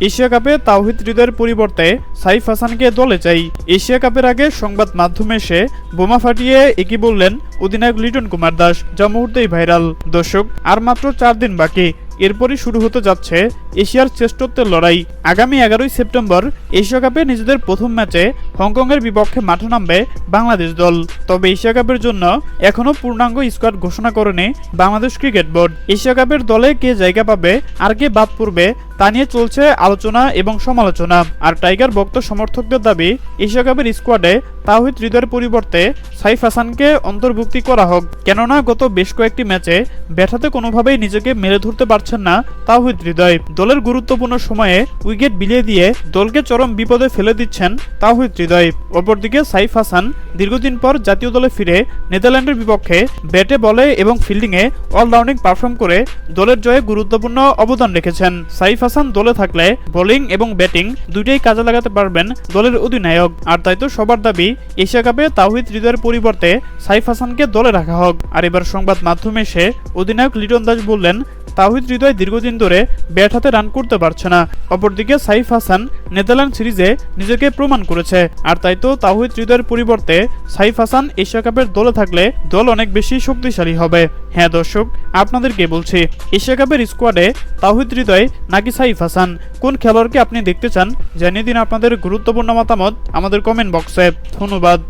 Asia কাপে তাওহিদ হৃদয়ের পরিবর্তে সাইফ হাসানকে দলে চাই। এশিয়া কাপের আগে সংবাদ মাধ্যমে এসে বোমা ফাটিয়ে একই বললেন অধিনায়ক লিটন কুমার দাস, যা মুহূর্তেই ভাইরাল। দর্শক, আর মাত্র চার দিন বাকি। এরপরই শুরু হতে যাচ্ছে এশিয়ার শ্রেষ্ঠত্বের লড়াই। আগামী এগারোই সেপ্টেম্বর এশিয়া কাপে নিজেদের প্রথম ম্যাচে হংকংয়ের বিপক্ষে মাঠে নামবে বাংলাদেশ দল। তবে এশিয়া কাপের জন্য এখনও পূর্ণাঙ্গ স্কোয়াড ঘোষণা করেনি বাংলাদেশ ক্রিকেট বোর্ড। এশিয়া কাপের দলে কে জায়গা পাবে, আর কে বাদ পড়বে তা নিয়ে চলছে আলোচনা এবং সমালোচনা। আর টাইগার ভক্ত সমর্থকদের দাবি, এশিয়া কাপের স্কোয়াডে তাহিদ হৃদয়ের পরিবর্তে সাইফ হাসানকে অন্তর্ভুক্তি করা হোক। কেননা, গত বেশ কয়েকটি ম্যাচে ব্যাটাতে কোনোভাবেই নিজেকে মেরে ধরতে পারছেন না তাহিদ হৃদয়। দলের গুরুত্বপূর্ণ সময়ে উইকেট বিলিয়ে দিয়ে দলকে চরম বিপদে ফেলে দিচ্ছেন তাহিদ হৃদয়। অপরদিকে সাইফ হাসান দীর্ঘদিন পর জাতীয় দলে ফিরে নেদারল্যান্ডের বিপক্ষে ব্যাটে, বলে এবং ফিল্ডিংয়ে অলরাউন্ডিং পারফর্ম করে দলের জয়ে গুরুত্বপূর্ণ অবদান রেখেছেন। সাইফ হাসান দলে থাকলে বোলিং এবং ব্যাটিং দুইটাই কাজে লাগাতে পারবেন দলের অধিনায়ক। আর তাই তো সবার দাবি, এশিয়া কাপে তাওহিদ হৃদয়ের পরিবর্তে সাইফ হাসানকে দলে রাখা হোক। আর এবার সংবাদ মাধ্যমে এসে অধিনায়ক লিটন দাস বললেন তাহিদ হৃদয় দীর্ঘদিন ধরে ব্যাট হাতে রান করতে পারছে না। অপরদিকে সাইফ হাসান নেদারল্যান্ড সিরিজে নিজেকে প্রমাণ করেছে। আর তাই তো তাহিদ হৃদয়ের পরিবর্তে সাইফ হাসান এশিয়া কাপের দলে থাকলে দল অনেক বেশি শক্তিশালী হবে। হ্যাঁ দর্শক, আপনাদেরকে বলছি, এশিয়া কাপের স্কোয়াডে তাহিদ হৃদয় নাকি সাইফ হাসান, কোন খেলোয়াড়কে আপনি দেখতে চান? জানিয়ে দিন আপনাদের গুরুত্বপূর্ণ মতামত আমাদের কমেন্ট বক্সে ধন্যবাদ।